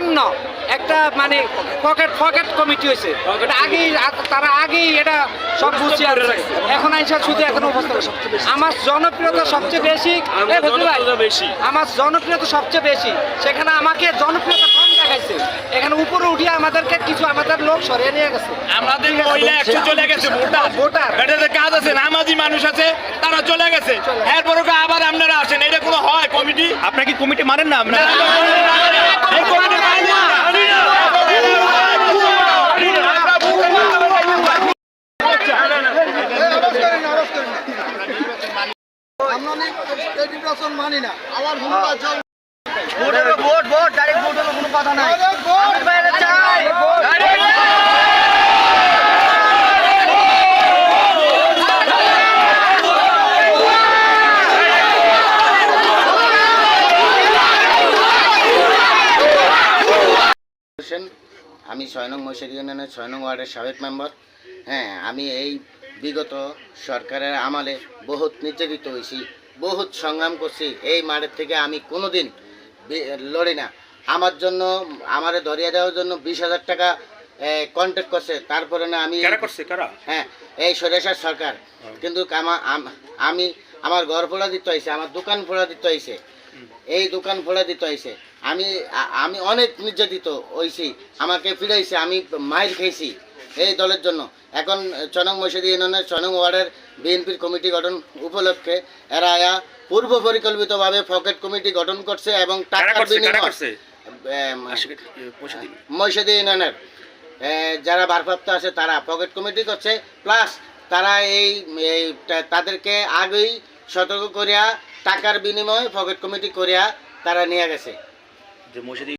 জঘন্য একটা মানে পকেট পকেট কমিটি হয়েছে। এটা আগেই তারা আগেই এটা সব বুঝিয়ে এখন আইসা শুধু এখন অবস্থা আমার জনপ্রিয়তা সবচেয়ে বেশি। আমার জনপ্রিয়তা সবচেয়ে বেশি। সেখানে আমাকে জনপ্রিয়তা কম দেখাইছে। এখানে উপরে উঠিয়ে আমাদেরকে কিছু আমাদের লোক সরিয়ে নিয়ে গেছে। আমাদের মহিলা একটু চলে গেছে ভোটার। ভোটার। এটাতে কাজ আছে নামাজি মানুষ আছে তারা চলে গেছে। আবার আপনারা আসেন এটা কোনো হয় কমিটি? আপনার কি কমিটি মানেন না আপনার এই কমিটি মানি না। আমরা নির্বাচন মানি না। আমার ভূমিকা চল ভোট ভোট ডাইরেক্ট ভোট কোনো কথা নাই। হোসেন আমি ছয় নং মহিষারি ইউনিয়নের ছয় নং ওয়ার্ডের সাবেক মেম্বার। হ্যাঁ আমি এই বিগত সরকারের আমলে বহুত নির্যাতিত হয়েছি। বহুত সংগ্রাম করছি। এই মাঠের থেকে আমি কোনোদিন বি- লড়ি না। আমার জন্য আমারে ধরিয়ে দেওয়ার জন্য বিশ হাজার টাকা কন্ট্যাক্ট করছে। তারপরে না আমি হ্যাঁ এই সরেশার সরকার। কিন্তু আমি আমার ঘর ফোড়া দিতে হয়েছে আমার দোকান ফোড়া দিতে হয়েছে এই দোকান ফোড়া দিতে হয়েছে আমি আমি অনেক নির্যাতিত হয়েছি আমাকে ফিরাইছে আমি মাইর খেয়েছি এই দলের জন্য। এখন চনং মসজিদ ইউনিয়নের চনং ওয়ার্ডের বিএনপির কমিটি গঠন উপলক্ষে এরা আয়া পূর্ব পরিকল্পিতভাবে পকেট কমিটি গঠন করছে এবং কারা টাকার বিনিময়ে মহিষাদী ইউনিয়নের যারা ভারপ্রাপ্ত আছে তারা পকেট কমিটি করছে প্লাস তারা এই তাদেরকে আগেই সতর্ক করিয়া টাকার বিনিময়ে পকেট কমিটি করিয়া তারা নিয়ে গেছে। মসজিদ